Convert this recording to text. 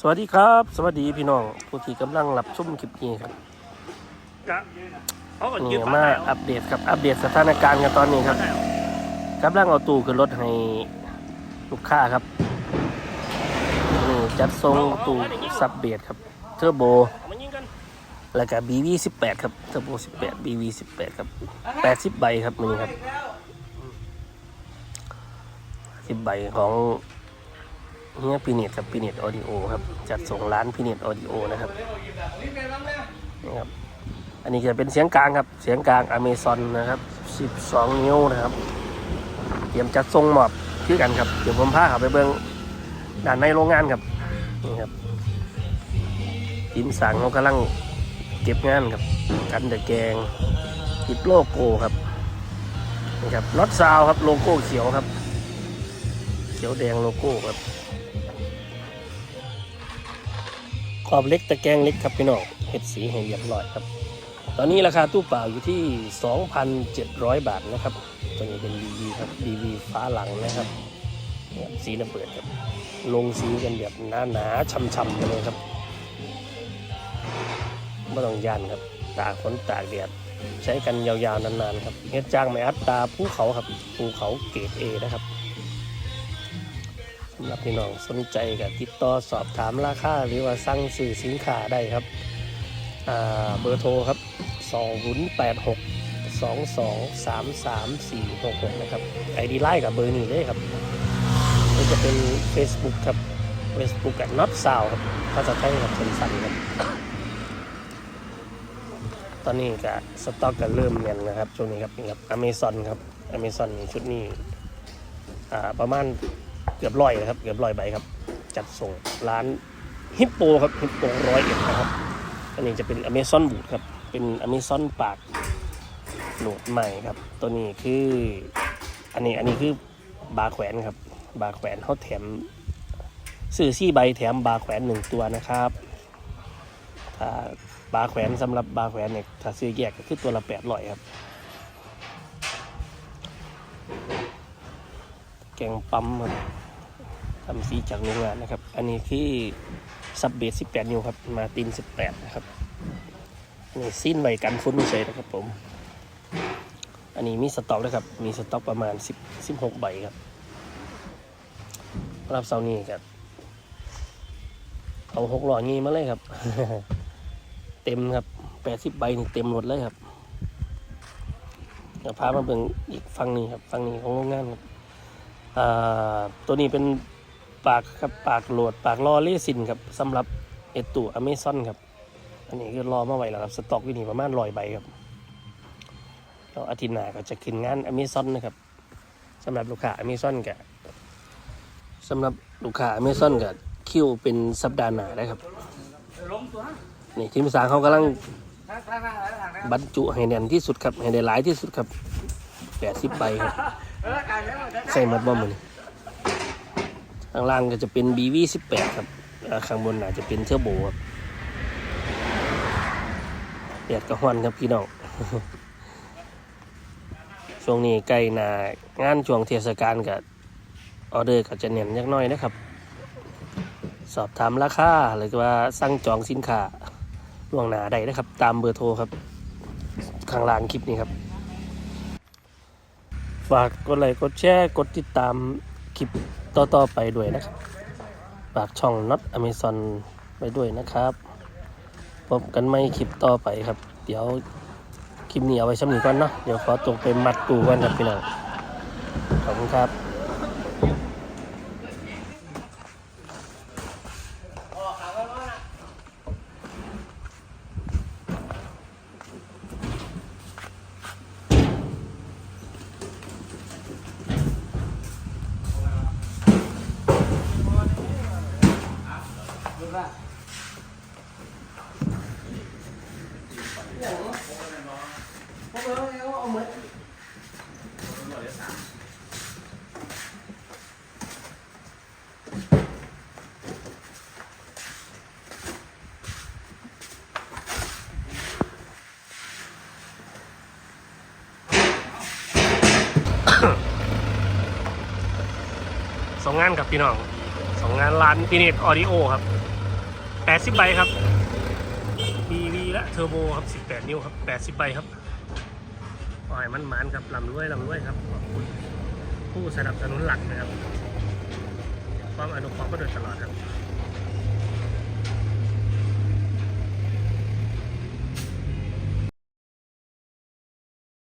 สวัสดีครับ สวัสดีพี่น้องผู้ที่กำลังรับชมคลิปนี้ครับเนี่ยมาอัปเดตครับอัปเดตสถานการณ์กันตอนนี้ครับกำลังเอาตู้ขึ้นรถให้ลูกค้าครับนี่จัดทรงตู้ซับเบดครับเทอร์โบเอามายิงกันแล้วก็ BV 18ครับเทอร์โบ18 BV 18ครับ80ใบครับมันนี้ครับ10ใบของ เฮียพีเน็ตครับพีเน็ตออดิโอครับจัดส่งร้านพีเน็ตออดิโอนะครับนี่ครับอันนี้จะเป็นเสียงกลางครับเสียงกลางอเมซอนนะครับ 12 นิ้วนะครับ เตรียมจัดทรงหมอบคือกันครับเดี๋ยวผมพาเขาไปเบิ้งด้านในโรงงานครับนี่ครับทีมสั่งเขากำลังเก็บงานครับกันเดอะแกงติดโลโก้ครับนี่ครับน็อตซาวครับโลโก้เขียวครับ เขียวแดงโลโก้ครับ ขอบเล็กตะแกรงเล็กครับพี่น้องเห็ดสีให้เรียบร้อยครับ ตอนนี้ราคาตู้เปล่าอยู่ที่ 2,700 บาทนะครับ ตัวนี้เป็น DV ครับ DV ฟ้าหลังนะครับเนี่ยสีน้ำเปิดครับ ลงสีกันแบบหนาหนาๆช่ำๆกันเลยครับไม่ต้องยันครับ ตากฝนตากแดดใช้กันยาวๆนานๆครับเฮ็ดจ้างไม่อัดตาภูเขาครับภูเขาเกรดเอนะครับ สำหรับพี่น้องสนใจกับติดต่อสอบถามราคาหรือว่าสั่งซื้อสินค้าได้ครับเบอร์โทรครับ 2086 2233 466นะครับไอดีไลน์กับเบอร์นี้เลยครับนี่จะเป็น Facebook ครับ Facebook กับ Not Sound ครับภาษาไทยกับสั้นๆครับตอนนี้ก็สต็อกก็เริ่มเมียนนะครับช่วงนี้ครับนี่ครับ Amazon ครับ Amazon ชุดนี้ประมาณ กือบร้อยนะครับ เกือบร้อยใบครับ จัดส่งร้านฮิปโปครับฮิปโปร้อยเอ็ดนะครับ อันนี้จะเป็น Amazon Boot ครับ เป็น Amazon ปากโหลดใหม่ครับ ตัวนี้คือ อันนี้อันนี้คือบาแขวนครับ บาแขวนเขาแถมซื้อซี่ใบแถมบาแขวนหนึ่งตัวนะครับ ถ้าบาแขวนสำหรับบาแขวนเนี่ยถ้าซื้อแยกก็คือตัวละแปดร้อยครับ แกงปั๊มครับ ทำสีจากโรงงานนะครับ อันนี้คือซับเบส 18 นิ้วครับ มาติน 18 นะครับนี่สิ้นไว้กันฟุ้นเฉยนะครับผม อันนี้มีสต็อกนะครับ มีสต็อกประมาณ 10 16 ใบครับรับเสาร์นี้ครับ เอาหกหลอดงี้มาเลยครับ เต็มครับ80ใบนี่เต็มหมดเลยครับเดี๋ยวพามาเบิ่งอีกฝั่งนี้ครับฝั่งนี้ของโรงงานครับอ่าตัวนี้เป็น ปากครับปากโหลดปากรอเลสินครับสำหรับเอตูอเมซอนครับ อันนี้ก็รอมาไว้แล้วครับสต็อกอยู่นี่ประมาณร้อยใบครับแล้วอาทิตย์หน้าก็จะขึ้นงานอเมซอนนะครับสำหรับลูกค้าอเมซอนกับสำหรับลูกค้าอเมซอนกับคิวเป็นสัปดาห์หน้านะครับนี่ทีมสางเขากำลังบรรจุให้แน่นที่สุดครับให้ได้หลายที่สุดครับแปดสิบใบครับใส่หมัดบ่มือน ข้างล่างก็จะเป็น BV 18 ครับข้างบนอาจจะเป็นเทอร์โบครับแดดกระหอนครับพี่น้องช่วงนี้ใกล้หนางานช่วงเทศกาลกับออเดอร์ก็จะเน้นยักน้อยนะครับ สอบถามราคาหรือว่าสั่งจองสินค้าล่วงหน้าได้นะครับ ตามเบอร์โทรครับ ข้างล่างคลิปนี้ครับ ฝากกดไลค์กดแชร์กดติดตามคลิป ต่อๆไปด้วยนะครับฝากช่องน็อตอเมซอนไปด้วยนะครับ พบกันไม่คลิปต่อไปครับ เดี๋ยวคลิปนี้เอาไว้ช่ำนี้ก่อนเนาะเดี๋ยวขอตกไปมัดตูกันครับพี่น้องขอบคุณครับ สองงานครับพี่น้องสองงานร้านพินิตออดิโอครับ 80ใบครับ BV และเทอร์โบครับ 18 นิ้วครับ80ใบครับปล่อยมันมันครับลำรวยลำรวยครับขอบคุณผู้สนับสนุนหลักนะครับความอนุเคราะห์ก็โดยตลอดครับ